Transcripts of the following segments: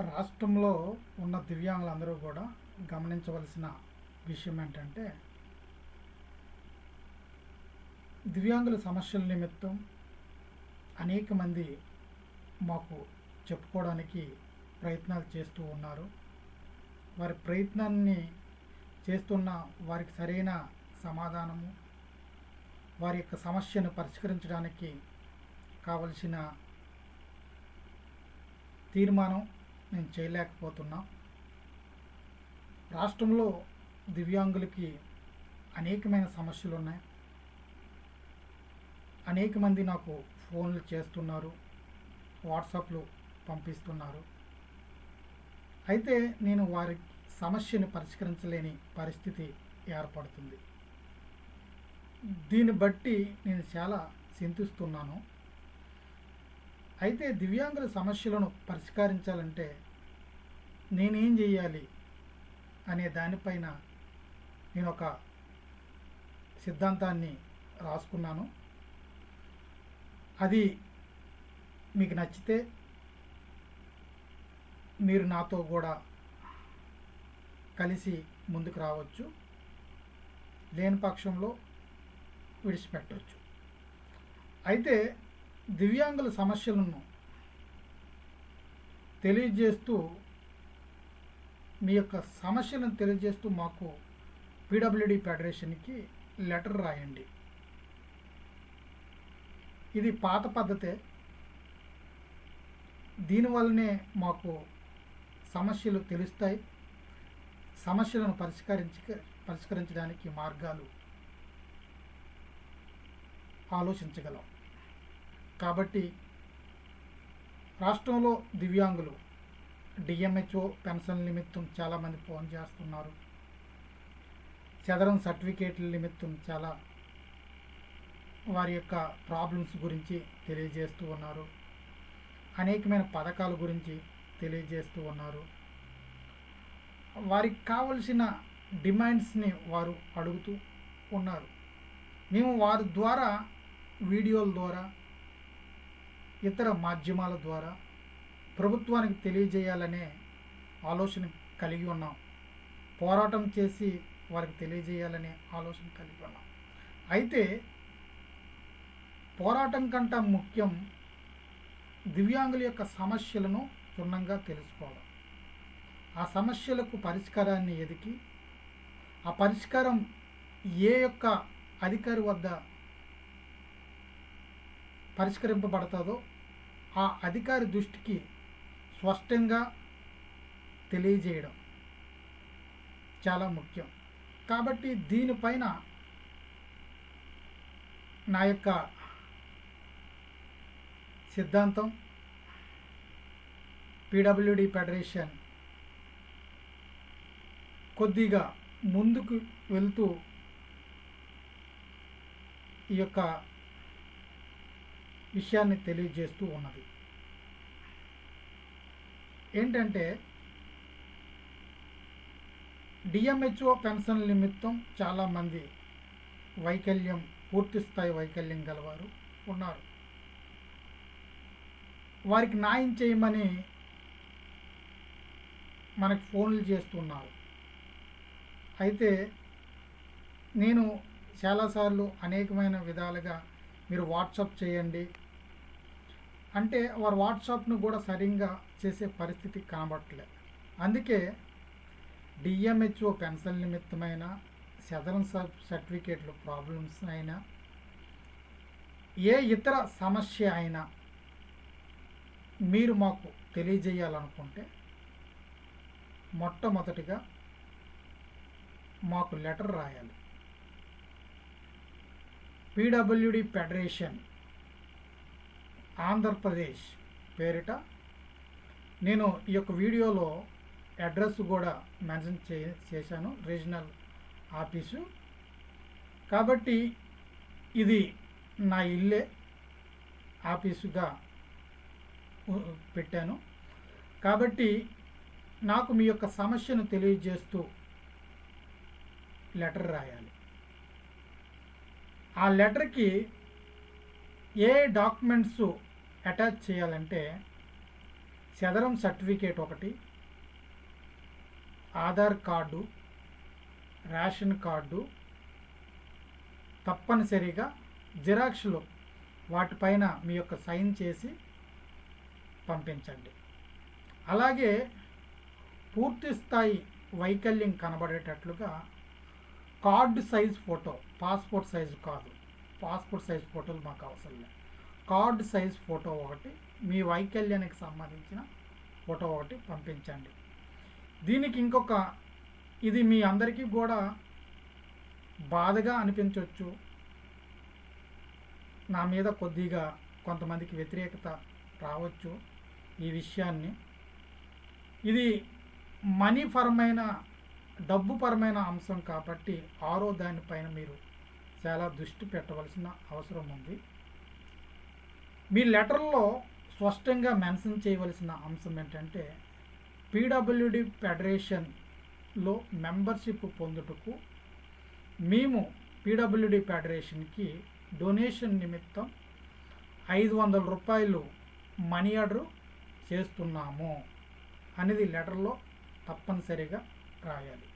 రాష్ట్రంలో ఉన్న దివ్యాంగులందరూ కూడా గమనించవలసిన విషయం ఏంటంటే దివ్యాంగుల సమస్యల నిమిత్తం అనేక మంది మాకు చెప్పుకోవడానికి ప్రయత్నాలు చేస్తూ ఉన్నారు. వారి ప్రయత్నాన్ని చేస్తున్న వారికి సరైన సమాధానము వారి యొక్క సమస్యను పరిష్కరించడానికి కావలసిన తీర్మానం నేను చేయలేకపోతున్నా. రాష్ట్రంలో దివ్యాంగులకి అనేకమైన సమస్యలు ఉన్నాయి అనేక మంది నాకు ఫోన్లు చేస్తున్నారు వాట్సాప్లు పంపిస్తున్నారు. అయితే నేను వారి సమస్యను పరిష్కరించలేని పరిస్థితి ఏర్పడుతుంది. దీన్ని బట్టి నేను చాలా చింతిస్తున్నాను. అయితే దివ్యాంగుల సమస్యలను పరిష్కరించాలంటే నేనేం చేయాలి అనే దానిపైన నేను ఒక సిద్ధాంతాన్ని రాసుకున్నాను. అది మీకు నచ్చితే మీరు నాతో కూడా కలిసి ముందుకు రావచ్చు. లేని పక్షంలో విడిచిపెట్టవచ్చు అయితే దివ్యాంగుల సమస్యలను తెలియజేస్తూ మీ యొక్క సమస్యలను తెలియజేస్తూ మాకు పీడబ్ల్యూడి ఫెడరేషన్కి లెటర్ రాయండి. ఇది పాత పద్ధతే. దీనివల్లనే మాకు సమస్యలు తెలుస్తాయి. సమస్యలను పరిష్కరించ పరిష్కరించడానికి మార్గాలు ఆలోచించగలం. కాబట్టి రాష్ట్రంలో దివ్యాంగులు డిఎంహెచ్ఓ పెన్షన్ నిమిత్తం చాలామంది ఫోన్ చేస్తున్నారు. చదరం సర్టిఫికేట్ల నిమిత్తం చాలా వారి యొక్క ప్రాబ్లమ్స్ గురించి తెలియజేస్తూ ఉన్నారు. అనేకమైన పథకాల గురించి తెలియజేస్తూ ఉన్నారు. వారికి కావలసిన డిమాండ్స్ని వారు అడుగుతూ ఉన్నారు. మేము వారి ద్వారా వీడియోల ద్వారా ఇతర మాధ్యమాల ద్వారా ప్రభుత్వానికి తెలియజేయాలనే ఆలోచన కలిగి ఉన్నాం. పోరాటం చేసి వారికి తెలియజేయాలనే ఆలోచన కలిగి ఉన్నాం. అయితే పోరాటం కంటే ముఖ్యం దివ్యాంగుల యొక్క సమస్యలను క్షుణ్ణంగా తెలుసుకోవడం. ఆ సమస్యలకు పరిష్కారాన్ని ఎదికి ఆ పరిష్కారం ఏ యొక్క అధికారి వద్ద పరిష్కరింపబడతాదో ఆ అధికారి దృష్టికి స్పష్టంగా తెలియజేయడం చాలా ముఖ్యం. కాబట్టి దీనిపైన నా యొక్క సిద్ధాంతం పీడబ్ల్యూడి ఫెడరేషన్ కొద్దిగా ముందుకు వెళ్తూ ఈ యొక్క విషయాన్ని తెలియజేస్తూ ఉన్నది. ఏంటంటే డిఎంహెచ్ఓ పెన్షన్ నిమిత్తం చాలామంది వైకల్యం పూర్తి స్థాయి వైకల్యం గలవారు ఉన్నారు. వారికి న్యాయం చేయమని మనకి ఫోన్లు చేస్తున్నారు. అయితే నేను చాలాసార్లు అనేకమైన విధాలుగా మీరు వాట్సాప్ చేయండి. అంటే వారు వాట్సాప్ను కూడా సరిగ్గా చేసే పరిస్థితి కనబడట్లే. అందుకే డిఎంహెచ్ఓ పెన్షన్ నిమిత్తమైన సదరన్ సర్టిఫికేట్లు ప్రాబ్లమ్స్ అయినా ఏ ఇతర సమస్య అయినా మీరు మాకు తెలియజేయాలనుకుంటే మొట్టమొదటిగా మాకు లెటర్ రాయాలి. పీడబ్ల్యూడి ఫెడరేషన్ ఆంధ్రప్రదేశ్ పేరిట నేను ఈ యొక్క వీడియోలో అడ్రస్ కూడా మెన్షన్ చే చేశాను రీజనల్ ఆఫీసు. కాబట్టి ఇది నా ఇల్లే ఆఫీసుగా పెట్టాను. కాబట్టి నాకు మీ యొక్క సమస్యను తెలియజేస్తూ లెటర్ రాయాలి. ఆ లెటర్కి ఏ డాక్యుమెంట్స్ అటాచ్ చేయాలంటే చదరం సర్టిఫికేట్ ఒకటి ఆధార్ కార్డు రేషన్ కార్డు తప్పనిసరిగా జిరాక్స్లు వాటిపైన మీ యొక్క సైన్ చేసి పంపించండి. అలాగే పూర్తి స్థాయి వైకల్యం కనబడేటట్లుగా card size photo passport size కాదు. పాస్పోర్ట్ సైజ్ ఫోటోలు మాకు అవసరం లేదు. కార్డు సైజ్ ఫోటో ఒకటి మీ వైకల్యానికి సంబంధించిన ఫోటో ఒకటి పంపించండి. దీనికి ఇంకొక ఇది మీ అందరికీ కూడా బాధగా అనిపించవచ్చు నా మీద కొద్దిగా కొంతమందికి వ్యతిరేకత రావచ్చు ఈ విషయాన్ని. ఇది మనీ పరమైన డబ్బు పరమైన అంశం కాబట్టి ఆరో దానిపైన మీరు చాలా దృష్టి పెట్టవలసిన అవసరం ఉంది. మీ లెటర్లో స్పష్టంగా మెన్షన్ చేయవలసిన అంశం ఏంటంటే పీడబ్ల్యూడి ఫెడరేషన్లో మెంబర్షిప్ పొందుటకు మేము పీడబ్ల్యూడి ఫెడరేషన్కి డొనేషన్ నిమిత్తం ఐదు వందల రూపాయలు మనీ ఆర్డర్ చేస్తున్నాము అనేది లెటర్లో తప్పనిసరిగా రాయాలి.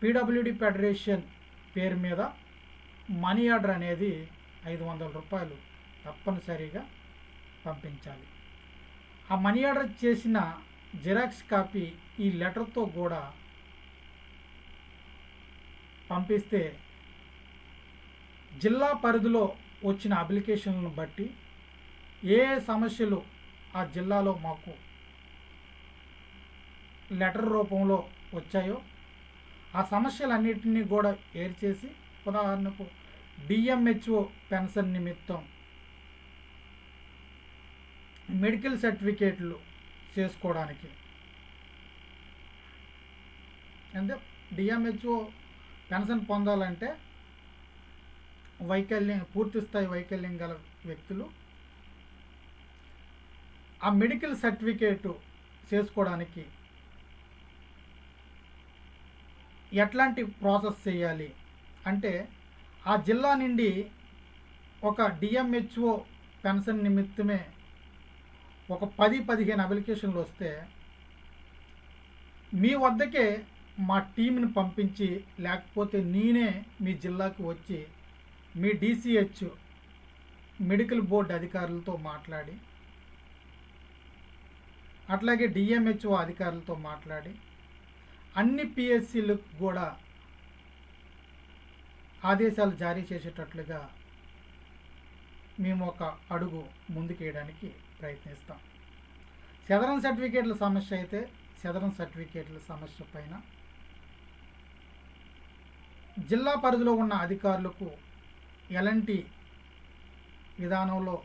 పీడబ్ల్యూడి ఫెడరేషన్ పేరు మీద మనీ ఆర్డర్ అనేది ఐదు వందల రూపాయలు తప్పనిసరిగా పంపించాలి. ఆ మనీ ఆర్డర్ చేసిన జిరాక్స్ కాపీ ఈ లెటర్తో కూడా పంపిస్తే జిల్లా పరిధిలో వచ్చిన అప్లికేషన్లను బట్టి ఏ సమస్యలు ఆ జిల్లాలో మాకు లెటర్ రూపంలో వచ్చాయో ఆ సమస్యలన్నింటినీ కూడా ఏర్చేసి ఉదాహరణకు డిఎంహెచ్ఓ పెన్షన్ నిమిత్తం మెడికల్ సర్టిఫికేట్లు చేసుకోవడానికి. అంటే డిఎంహెచ్ఓ పెన్షన్ పొందాలంటే వైకల్యం పూర్తిస్థాయి వైకల్యం గల వ్యక్తులు ఆ మెడికల్ సర్టిఫికేటు చేసుకోవడానికి ఎట్లాంటి ప్రాసెస్ చేయాలి? అంటే ఆ జిల్లా నుండి ఒక డిఎంహెచ్ఓ పెన్షన్ నిమిత్తమే ఒక పది పదిహేను అప్లికేషన్లు వస్తే మీ వద్దకే మా టీంని పంపించి లేకపోతే నేనే మీ జిల్లాకు వచ్చి మీ డిసిహెచ్ మెడికల్ బోర్డు అధికారులతో మాట్లాడి అట్లాగే డిఎంహెచ్ఓ అధికారులతో మాట్లాడి అన్ని పిఎస్సీలకు కూడా ఆదేశాలు జారీ చేసేటట్లుగా మేము ఒక అడుగు ముందుకేయడానికి ప్రయత్నిస్తాం. చదరం సర్టిఫికేట్ల సమస్య అయితే చదరం సర్టిఫికేట్ల సమస్య పైన జిల్లా పరిధిలో ఉన్న అధికారులకు ఎలాంటి విధానంలో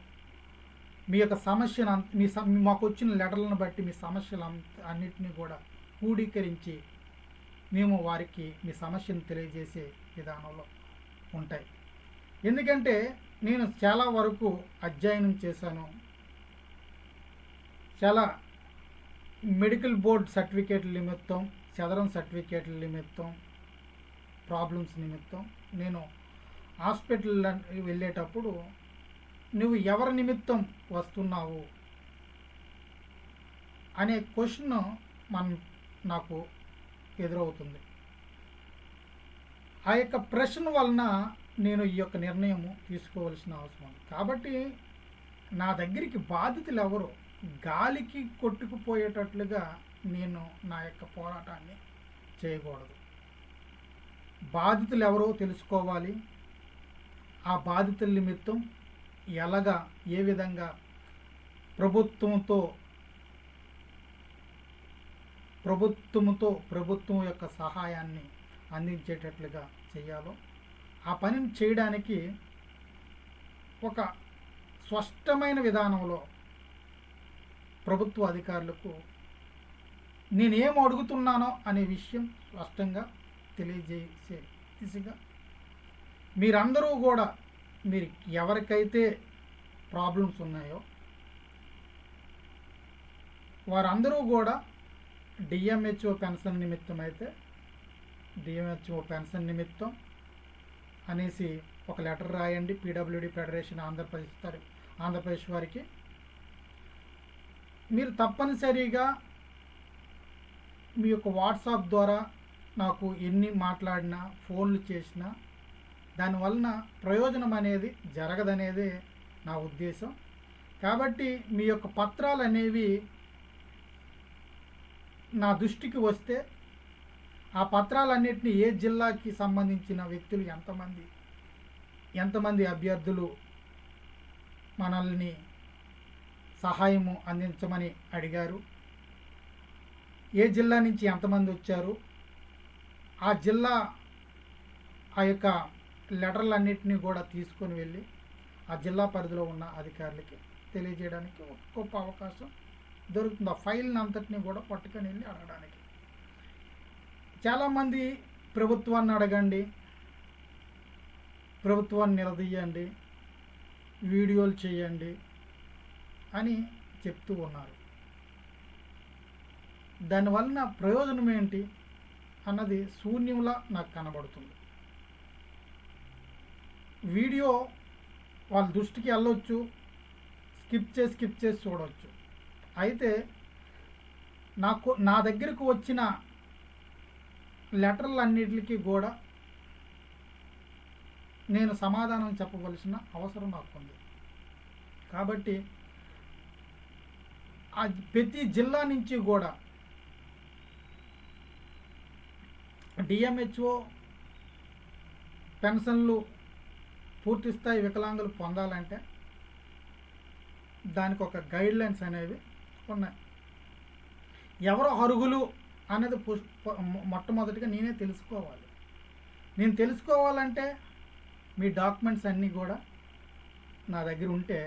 మీ యొక్క సమస్యను అంత- మీ మాకు వచ్చిన లెటర్లను బట్టి మీ సమస్యలు అంత- అన్నిటినీ కూడా క్రూడీకరించి మేము వారికి మీ సమస్యను తెలియజేసే విధానంలో ఉంటాయి. ఎందుకంటే నేను చాలా వరకు అధ్యయనం చేశాను. చాలా మెడికల్ బోర్డ్ సర్టిఫికేట్ల నిమిత్తం చదరం సర్టిఫికేట్ల నిమిత్తం ప్రాబ్లమ్స్ నిమిత్తం నేను హాస్పిటల్ వెళ్ళేటప్పుడు నువ్వు ఎవరి నిమిత్తం వస్తున్నావు అనే క్వశ్చన్ మనం నాకు ఎదురవుతుంది. ఆ యొక్క ప్రశ్న వలన నేను ఈ యొక్క నిర్ణయం తీసుకోవాల్సిన అవసరం ఉంది. కాబట్టి నా దగ్గరికి బాధితులు ఎవరు గాలికి కొట్టుకుపోయేటట్లుగా నేను నా యొక్క పోరాటాన్ని చేయకూడదు. బాధితులు ఎవరో తెలుసుకోవాలి. ఆ బాధితుల నిమిత్తం ఎలాగా ఏ విధంగా ప్రభుత్వంతో ప్రభుత్వంతో ప్రభుత్వం యొక్క సహాయాన్ని అందించేటట్లుగా చేయాలో ఆ పనిని చేయడానికి ఒక స్పష్టమైన విధానంలో ప్రభుత్వ అధికారులకు నేనేం అడుగుతున్నానో అనే విషయం స్పష్టంగా తెలియజేసే దిశగా మీరందరూ కూడా మీరు ఎవరికైతే ప్రాబ్లమ్స్ ఉన్నాయో వారందరూ కూడా డిఎంహెచ్ఓ పెన్షన్ నిమిత్తం అయితే డిఎంహెచ్ఓ పెన్షన్ నిమిత్తం అనేసి ఒక లెటర్ రాయండి. పీడబ్ల్యూడి ఫెడరేషన్ ఆంధ్రప్రదేశ్ తర- ఆంధ్రప్రదేశ్ వారికి మీరు తప్పనిసరిగా మీ యొక్క వాట్సాప్ ద్వారా నాకు ఎన్ని మాట్లాడినా ఫోన్లు చేసినా దానివలన ప్రయోజనం అనేది జరగదనేదే నా ఉద్దేశం. కాబట్టి మీ యొక్క పత్రాలు అనేవి నా దృష్టికి వస్తే ఆ పత్రాలన్నింటినీ ఏ జిల్లాకి సంబంధించిన వ్యక్తులు ఎంతమంది ఎంతమంది అభ్యర్థులు మనల్ని సహాయము అందించమని అడిగారు. ఏ జిల్లా నుంచి ఎంతమంది వచ్చారు? ఆ జిల్లా ఆ యొక్క లెటర్లన్నింటినీ కూడా తీసుకొని వెళ్ళి ఆ జిల్లా పరిధిలో ఉన్న అధికారులకి తెలియజేయడానికి ఒక గొప్ప అవకాశం దొరుకుతుంది. ఆ ఫైల్ని అంతటిని కూడా పట్టుకొని వెళ్ళి అడగడానికి. చాలామంది ప్రభుత్వాన్ని అడగండి ప్రభుత్వాన్ని నిలదీయండి వీడియోలు చేయండి అని చెప్తూ ఉన్నారు. దానివలన ప్రయోజనం ఏంటి? అన్నది శూన్యంలా నాకు కనబడుతుంది. వీడియో వాళ్ళ దృష్టికి వెళ్ళొచ్చు స్కిప్ చేసి స్కిప్ చేసి చూడవచ్చు అయితే నాకు నా దగ్గరకు వచ్చిన లెటర్లన్నిటికీ కూడా నేను సమాధానం చెప్పవలసిన అవసరం నాకు ఉంది కాబట్టి ప్రతి జిల్లా నుంచి కూడా డిఎంహెచ్ఓ పెన్షన్లు పూర్తి స్థాయి వికలాంగులు పొందాలంటే దానికి ఒక గైడ్ లైన్స్ అనేవి ఉన్నాయి. ఎవరు అర్హులు అనేది పుష్ మొట్టమొదటిగా నేనే తెలుసుకోవాలి. నేను తెలుసుకోవాలంటే మీ డాక్యుమెంట్స్ అన్నీ కూడా నా దగ్గర ఉంటే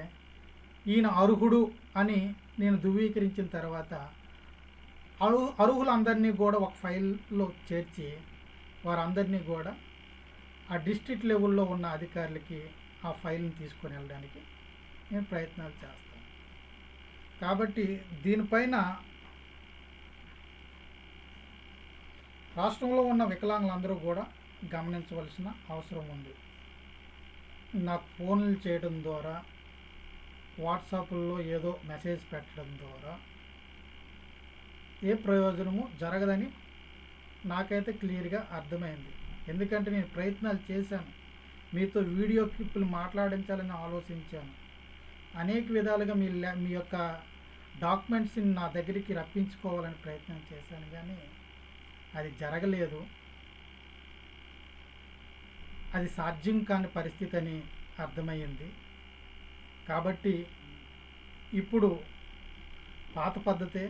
ఈయన అర్హుడు అని నేను ధృవీకరించిన తర్వాత అరు అర్హులందరినీ కూడా ఒక ఫైల్లో చేర్చి వారందరినీ కూడా ఆ డిస్ట్రిక్ట్ లెవెల్లో ఉన్న అధికారులకి ఆ ఫైల్ని తీసుకొని వెళ్ళడానికి నేను ప్రయత్నాలు చేస్తాను. కాబట్టి దీనిపైన రాష్ట్రంలో ఉన్న వికలాంగులందరూ కూడా గమనించవలసిన అవసరం ఉంది. నాకు ఫోన్లు చేయడం ద్వారా వాట్సాప్లో ఏదో మెసేజ్ పెట్టడం ద్వారా ఏ ప్రయోజనము జరగదని నాకైతే క్లియర్గా అర్థమైంది. ఎందుకంటే నేను ప్రయత్నాలు చేశాను. మీతో వీడియో క్లిప్పులు మాట్లాడించాలని ఆలోచించాను. అనేక విధాలుగా మీ మీ యొక్క డాక్యుమెంట్స్ని నా దగ్గరికి రప్పించుకోవాలని ప్రయత్నం చేశాను కానీ అది జరగలేదు. అది సాధ్యం కాని పరిస్థితి అని అర్థమయ్యింది. కాబట్టి ఇప్పుడు పాత పద్ధతే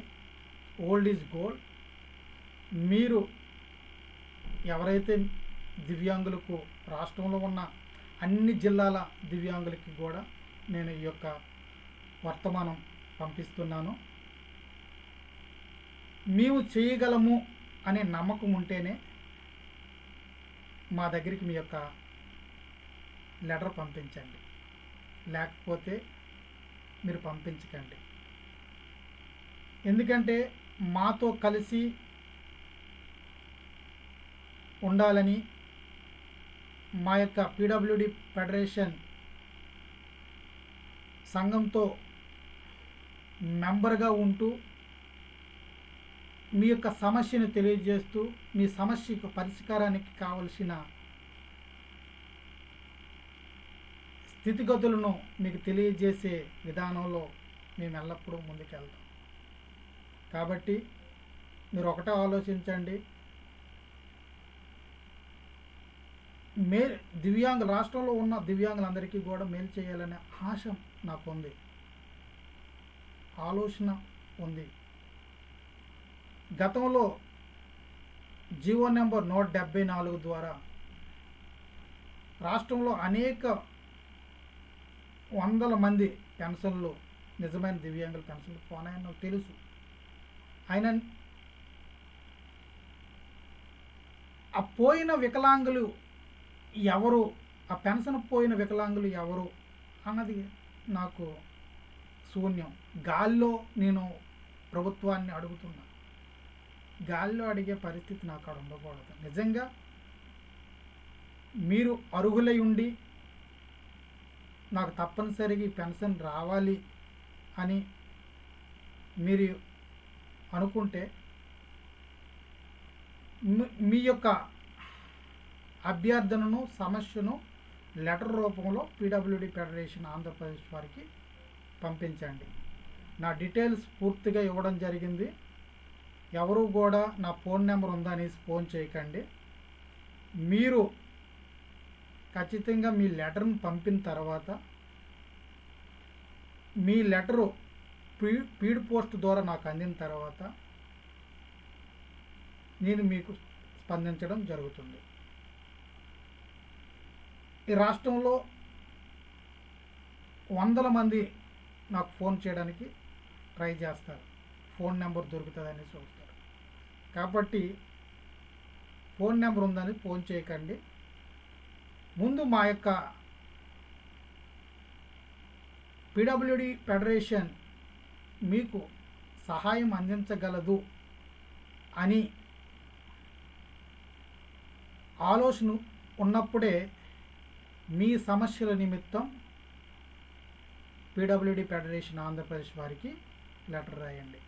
ఓల్డ్ ఈజ్ గోల్డ్ మీరు ఎవరైతే దివ్యాంగులకు రాష్ట్రంలో ఉన్న అన్ని జిల్లాల దివ్యాంగులకి కూడా నేను ఈ యొక్క వర్తమానం పంపిస్తున్నాను. మేము చేయగలము అనే నమ్మకం ఉంటేనే మా దగ్గరికి మీ యొక్క లెటర్ పంపించండి. లేకపోతే మీరు పంపించకండి. ఎందుకంటే మాతో కలిసి ఉండాలని మా యొక్క పీడబ్ల్యూడి ఫెడరేషన్ సంఘంతో మెంబర్గా ఉంటూ మీ యొక్క సమస్యను తెలియజేస్తూ మీ సమస్యకు పరిష్కారానికి కావలసిన స్థితిగతులను మీకు తెలియజేసే విధానంలో మేము ఎల్లప్పుడూ ముందుకెళ్తాం. కాబట్టి మీరు ఒకటే ఆలోచించండి. మే దివ్యాంగ రాష్ట్రంలో ఉన్న దివ్యాంగులందరికీ కూడా మేలు చేయాలనే ఆశ నాకు ఉంది ఆలోచన ఉంది. గతంలో జీవో నెంబర్ నూట డెబ్బై నాలుగు ద్వారా రాష్ట్రంలో అనేక వందల మంది పెన్షన్లు నిజమైన దివ్యాంగుల పెన్షన్లు పోనాయని నాకు తెలుసు. ఆయన ఆ పోయిన వికలాంగులు ఎవరు ఆ పెన్షన్ పోయిన వికలాంగులు ఎవరు అన్నది నాకు శూన్యం. గాల్లో నేను ప్రభుత్వాన్ని అడుగుతున్నా. గాల్లో అడిగే పరిస్థితి నాకు అక్కడ ఉండకూడదు. నిజంగా మీరు అర్హులై ఉండి నాకు తప్పనిసరిగా ఈ పెన్షన్ రావాలి అని మీరు అనుకుంటే మీ- మీ యొక్క అభ్యర్థనను సమస్యను లెటర్ రూపంలో పీడబ్ల్యూడి ఫెడరేషన్ ఆంధ్రప్రదేశ్ వారికి పంపించండి. నా డీటెయిల్స్ పూర్తిగా ఇవ్వడం జరిగింది. ఎవరు కూడా నా ఫోన్ నెంబర్ ఉందని ఫోన్ చేయకండి. మీరు ఖచ్చితంగా మీ లెటర్ని పంపిన తర్వాత మీ లెటరు పీ పీడ్ పోస్ట్ ద్వారా నాకు అందిన తర్వాత నేను మీకు స్పందించడం జరుగుతుంది. ఈ రాష్ట్రంలో వందల మంది నాకు ఫోన్ చేయడానికి ట్రై చేస్తారు. ఫోన్ నెంబర్ దొరుకుతుందని చూస్తారు. కాబట్టి ఫోన్ నెంబర్ ఉందని ఫోన్ చేయకండి. ముందు మా యొక్క పిడబ్ల్యూడి ఫెడరేషన్ మీకు సహాయం అందించగలదు అని ఆలోచన ఉన్నప్పుడే మీ సమస్యల నిమిత్తం పీడబ్ల్యూడి ఫెడరేషన్ ఆంధ్రప్రదేశ్ వారికి లెటర్ రాయండి.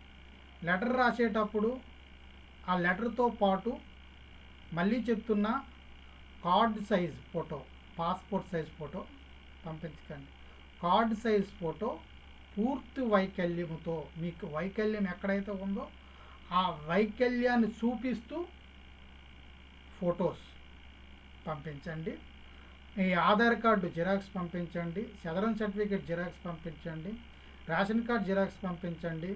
లెటర్ రాసేటప్పుడు ఆ లెటర్తో పాటు మళ్ళీ చెప్తున్నా card size photo passport size photo పంపించకండి. Card size photo పూర్తి వైకల్యముతో మీకు వైకల్యం ఎక్కడైతే ఉందో ఆ వైకల్యాన్ని చూపిస్తూ ఫొటోస్ పంపించండి. ఈ ఆధార్ కార్డు జిరాక్స్ పంపించండి సదరన్ సర్టిఫికేట్ జిరాక్స్ పంపించండి రేషన్ కార్డ్ జిరాక్స్ పంపించండి.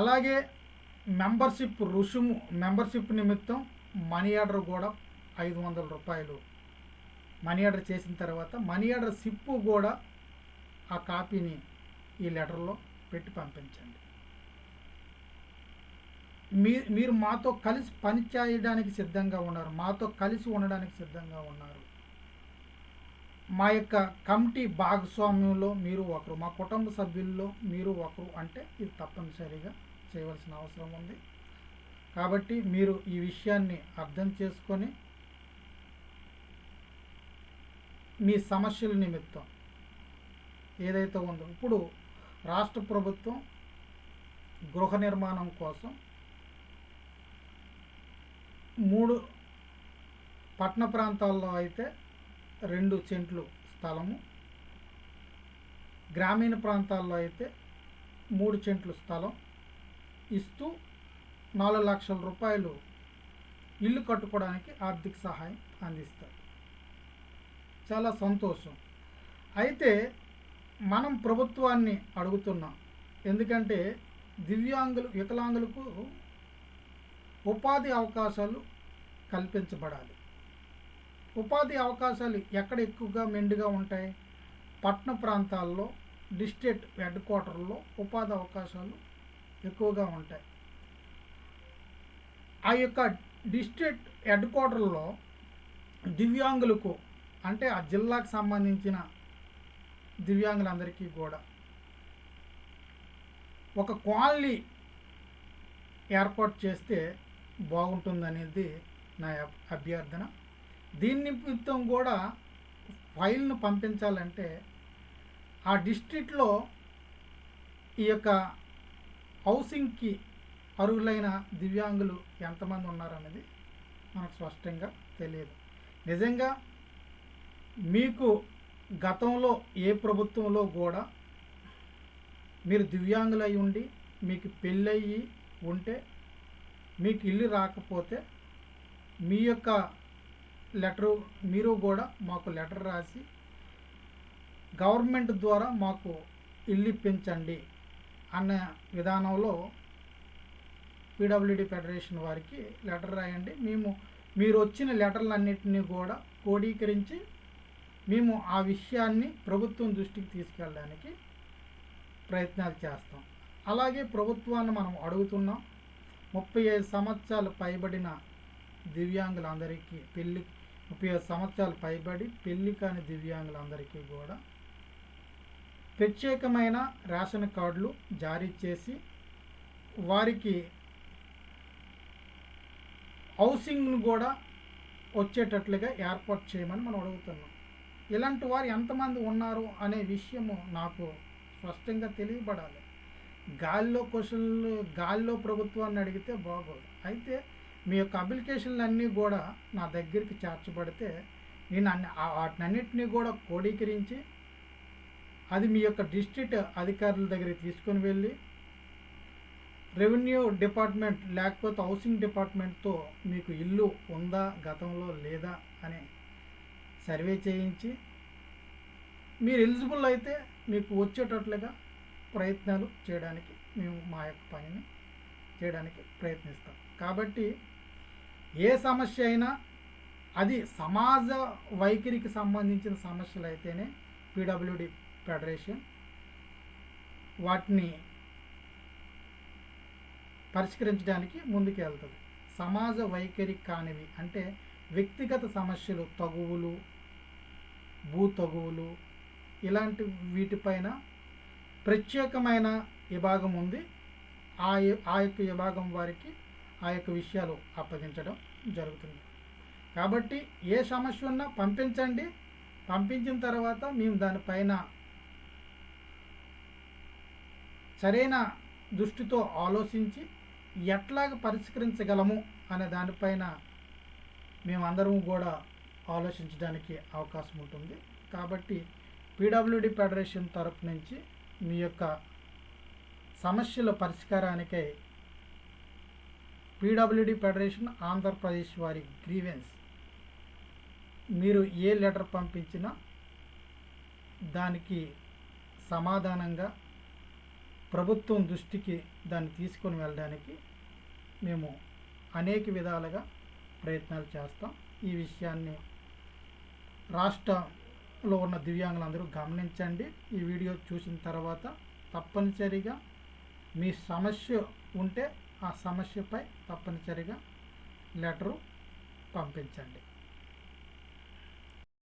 అలాగే మెంబర్షిప్ రుసుము మెంబర్షిప్ నిమిత్తం మనీ ఆర్డర్ కూడా ఐదు వందల రూపాయలు. మనీ ఆర్డర్ చేసిన తర్వాత మనీ ఆర్డర్ సిప్పు కూడా ఆ కాపీని ఈ లెటర్లో పెట్టి పంపించండి. మీ మీరు మాతో కలిసి పని చేయడానికి సిద్ధంగా ఉన్నారు. మాతో కలిసి ఉండడానికి సిద్ధంగా ఉన్నారు. మా యొక్క కమిటీ భాగస్వామ్యంలో మీరు ఒకరు మా కుటుంబ సభ్యుల్లో మీరు ఒకరు అంటే ఇది తప్పనిసరిగా చేయవలసిన అవసరం ఉంది. కాబట్టి మీరు ఈ విషయాన్ని అర్థం చేసుకొని మీ సమస్యల నిమిత్తం ఏదైతే ఉందో ఇప్పుడు రాష్ట్ర ప్రభుత్వం గృహ నిర్మాణం కోసం మూడు పట్టణ ప్రాంతాల్లో అయితే రెండు సెంట్లు స్థలము గ్రామీణ ప్రాంతాల్లో అయితే మూడు సెంట్లు స్థలం ఇస్తూ నాలుగు లక్షల రూపాయలు ఇల్లు కట్టుకోవడానికి ఆర్థిక సహాయం అందిస్తారు. చాలా సంతోషం. అయితే మనం ప్రభుత్వాన్ని అడుగుతున్నాం. ఎందుకంటే దివ్యాంగులు వికలాంగులకు ఉపాధి అవకాశాలు కల్పించబడాలి. ఉపాధి అవకాశాలు ఎక్కడ ఎక్కువగా మెండుగా ఉంటాయి? పట్టణ ప్రాంతాల్లో డిస్ట్రిక్ట్ హెడ్ క్వార్టర్లో ఉపాధి అవకాశాలు ఎక్కువగా ఉంటాయి. ఆ యొక్క డిస్ట్రిక్ట్ హెడ్ క్వార్టర్లో దివ్యాంగులకు అంటే ఆ జిల్లాకు సంబంధించిన దివ్యాంగులందరికీ కూడా ఒక కాలనీ ఏర్పాటు చేస్తే బాగుంటుందనేది నా అభ్యర్థన. దీని నిమిత్తం కూడా ఫైల్ను పంపించాలంటే ఆ డిస్ట్రిక్ట్లో ఈ యొక్క హౌసింగ్కి అర్హులైన దివ్యాంగులు ఎంతమంది ఉన్నారనేది మనకు స్పష్టంగా తెలియదు. నిజంగా మీకు గతంలో ఏ ప్రభుత్వంలో కూడా మీరు దివ్యాంగులై ఉండి మీకు పెళ్ళయి ఉంటే మీకు ఇల్లు రాకపోతే మీ యొక్క లెటరు మీరు కూడా మాకు లెటర్ రాసి గవర్నమెంట్ ద్వారా మాకు ఇల్లు ఇప్పించండి అన్న విధానంలో పీడబ్ల్యూడి ఫెడరేషన్ వారికి లెటర్ రాయండి. మేము మీరు వచ్చిన లెటర్లన్నింటినీ కూడా క్రోడీకరించి మేము ఆ విషయాన్ని ప్రభుత్వం దృష్టికి తీసుకెళ్ళడానికి ప్రయత్నాలు చేస్తాం. అలాగే ప్రభుత్వాన్ని మనం అడుగుతున్నాం. ముప్పై ఐదు సంవత్సరాలు పైబడిన దివ్యాంగులందరికీ పెళ్ళి ముప్పై ఐదు సంవత్సరాలు పైబడి పెళ్ళి కాని దివ్యాంగులందరికీ కూడా ప్రత్యేకమైన రేషన్ కార్డులు జారీ చేసి వారికి హౌసింగ్ను కూడా వచ్చేటట్లుగా ఏర్పాటు చేయమని మనం అడుగుతున్నాం. ఇలాంటి వారు ఎంతమంది ఉన్నారు అనే విషయము నాకు స్పష్టంగా తెలియబడాలి. గాల్లో క్వశ్చన్లు గాల్లో ప్రభుత్వాన్ని అడిగితే బాగోదు. అయితే మీ యొక్క అప్లికేషన్లు అన్నీ కూడా నా దగ్గరికి చేర్చబడితే నేను అన్ని వాటినన్నింటినీ కూడా క్రోడీకరించి అది మీ యొక్క డిస్ట్రిక్ట్ అధికారుల దగ్గరికి తీసుకొని వెళ్ళి రెవెన్యూ డిపార్ట్మెంట్ లేకపోతే హౌసింగ్ డిపార్ట్మెంట్తో మీకు ఇల్లు ఉందా గతంలో లేదా అని సర్వే చేయించి మీరు ఎలిజిబుల్ అయితే మీకు వచ్చేటట్లుగా ప్రయత్నాలు చేయడానికి మేము మా యొక్క పనిని చేయడానికి ప్రయత్నిస్తాం. కాబట్టి ఏ సమస్య అయినా అది సమాజ వైఖరికి సంబంధించిన సమస్యలు అయితేనే పీడబ్ల్యూడి ఫెడరేషన్ వాటిని పరిష్కరించడానికి ముందుకు వెళ్తుంది సమాజ వైఖరి కానివి అంటే వ్యక్తిగత సమస్యలు తగువులు భూ తగువులు ఇలాంటి వీటిపైన ప్రత్యేకమైన విభాగం ఉంది. ఆ ఆ యొక్క విభాగం వారికి ఆ యొక్క విషయాలు అప్పగించడం జరుగుతుంది. కాబట్టి ఏ సమస్య ఉన్నా పంపించండి. పంపించిన తర్వాత మేము దానిపైన సరైన దృష్టితో ఆలోచించి ఎట్లాగ పరిష్కరించగలము అనే దానిపైన మేమందరం కూడా ఆలోచించడానికి అవకాశం ఉంటుంది. కాబట్టి పీడబ్ల్యూడి ఫెడరేషన్ తరపు నుంచి మీ యొక్క సమస్యల పరిష్కారానికై పీడబ్ల్యూడి ఫెడరేషన్ ఆంధ్రప్రదేశ్ వారి గ్రీవెన్స్ మీరు ఏ లెటర్ పంపించినా దానికి సమాధానంగా ప్రభుత్వం దృష్టికి దాన్ని తీసుకొని వెళ్ళడానికి మేము అనేక విధాలుగా ప్రయత్నాలు చేస్తాం. ఈ విషయాన్ని రాష్ట్రంలో ఉన్న దివ్యాంగులందరూ గమనించండి. ఈ వీడియో చూసిన తర్వాత తప్పనిసరిగా మీ సమస్య ఉంటే ఆ సమస్యపై తప్పనిసరిగా లెటరు పంపించండి.